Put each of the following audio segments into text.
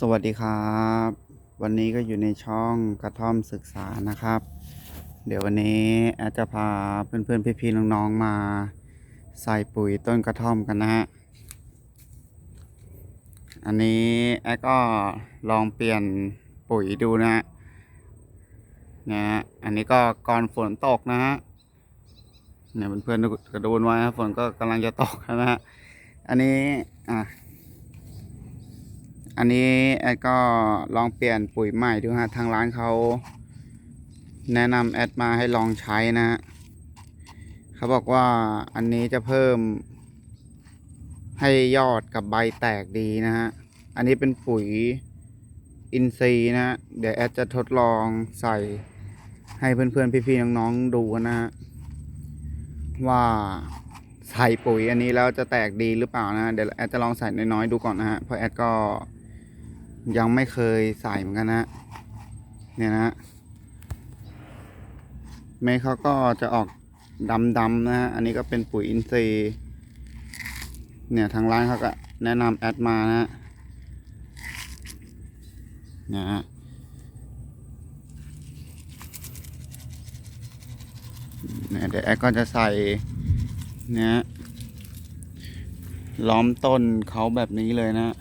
สวัสดีครับ วันนี้ก็อยู่ในช่องกระท่อมศึกษานะครับ เดี๋ยววันนี้แอดจะพาเพื่อนๆพี่ๆน้องๆมา ใส่ปุ๋ยต้นกระท่อมกันนะฮะอันนี้แอดก็ลองเปลี่ยนปุ๋ยดูนะฮะเนี่ยฮะอันนี้ก็ก่อนฝนตกนะฮะเนี่ยเพื่อนๆก็ดูไว้ฝนก็กำลังจะตกนะฮะอันนี้อะ อันนี้แอดก็ลองเปลี่ยนปุ๋ยใหม่ดูฮะ ทางร้านเขาแนะนำแอดมาให้ลองใช้นะฮะเขาบอกว่าอันนี้จะเพิ่มให้ยอดกับใบแตกดีนะฮะ อันนี้เป็นปุ๋ยอินทรีย์นะฮะเดี๋ยวแอดจะทดลองใส่ให้เพื่อนๆ พี่ๆ น้องๆ ดูนนะฮะ ว่าใส่ปุ๋ยอันนี้แล้วจะแตกดีหรือเปล่านะ เดี๋ยวแอดจะลองใส่น้อยๆ ดูก่อนนะฮะ เพราะแอดก็ ยังไม่เคยใส่เหมือนกันนะเนี่ยนะเมฆเขาก็จะออกดำๆนะฮะอันนี้ก็เป็นปุ๋ยอินทรีย์เนี่ยทางร้านเขาก็แนะนำแอดมานะฮะเนี่ยฮะเนี่ยเดี๋ยวแอดก็จะใส่เนี่ยล้อมต้นเขาแบบนี้เลยนะ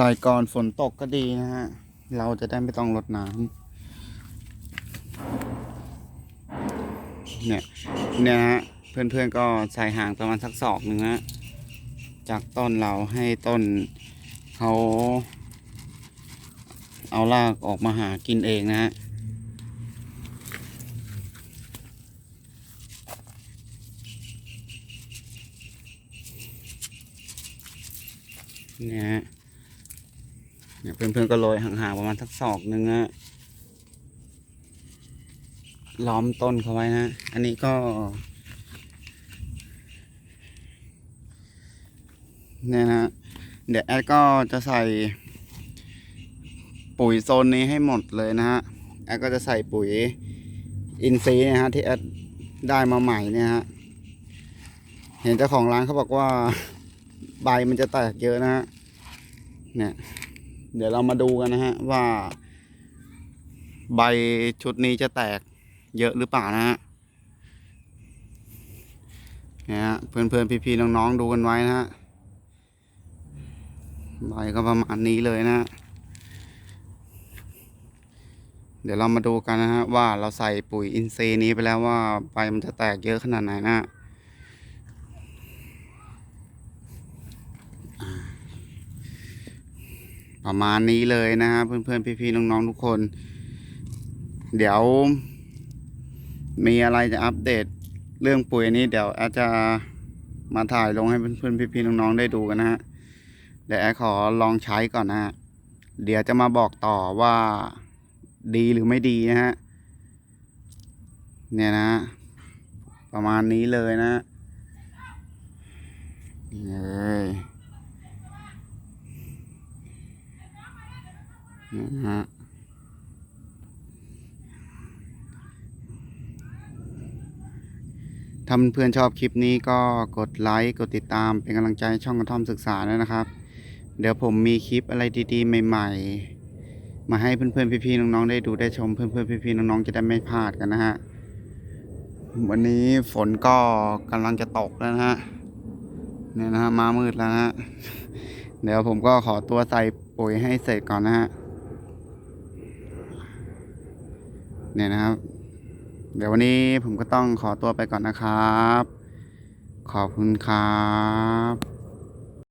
ใส่ก่อนฝนตกก็ดีนะฮะ เราจะได้ไม่ต้องรดน้ำเนี่ยเนี่ยฮะเพื่อนๆก็ใส่ห่างประมาณสักศอกหนึ่งฮะจากต้นเราให้ต้นเขาเอารากออกมาหากินเองนะฮะเนี่ย เพื่อนๆก็โรยห่างๆประมาณสักศอกหนึ่งอะล้อมต้นเขาไว้นะ อันนี้ก็ เนี่ยนะ เดี๋ยวแอดก็จะใส่ ปุ๋ยโซนนี้ให้หมดเลยนะฮะ แอดก็จะใส่ปุ๋ยอินทรีนะฮะที่แอดได้มาใหม่เนี่ยฮะ เห็นเจ้าของร้านเขาบอกว่า ใบมันจะแตกเยอะนะฮะ เนี่ย เดี๋ยวเรามาดูกันนะฮะว่า ใบชุดนี้จะแตกเยอะหรือเปล่านะฮะเนี่ยฮะเพื่อนๆพี่ๆน้องๆดูกันไว้นะฮะใบก็ประมาณนี้เลยนะฮะเดี๋ยวเรามาดูกันนะฮะว่าเราใส่ปุ๋ยอินทรีย์นี้ไปแล้วว่าใบมันจะแตกเยอะขนาดไหนนะฮะ ประมาณนี้เลยนะฮะเพื่อนๆพี่ๆน้องๆทุกคน เดี๋ยว มีอะไรจะอัปเดตเรื่องปุ๋ยนี้ เดี๋ยวอาจจะมาถ่ายลงให้เพื่อนๆพี่ๆน้องๆได้ดูกันนะฮะเดี๋ยวแอดขอลองใช้ก่อนนะฮะเดี๋ยวจะมาบอกต่อว่าดีหรือไม่ดีนะฮะเนี่ยนะ ประมาณนี้เลยนะนี่เลย นะฮะถ้าเพื่อนชอบคลิปนี้ก็กดไลค์กดติดตามเป็นกำลังใจช่องกระท่อมศึกษาด้วยนะครับ เดี๋ยวผมมีคลิปอะไรดีๆ ใหม่ ๆ มาให้เพื่อนๆพี่ๆน้องๆได้ดูได้ชม เพื่อนๆพี่ๆน้องๆจะได้ไม่พลาดกันนะฮะวันนี้ฝนก็กำลังจะตกแล้วนะฮะเนี่ยนะฮะมามืดแล้วนะฮะเดี๋ยวผมก็ขอตัวใส่ปุ๋ยให้เสร็จก่อนนะฮะ เนี่ยนะครับ เดี๋ยววันนี้ผมก็ต้องขอตัวไปก่อนนะครับ ขอบคุณครับ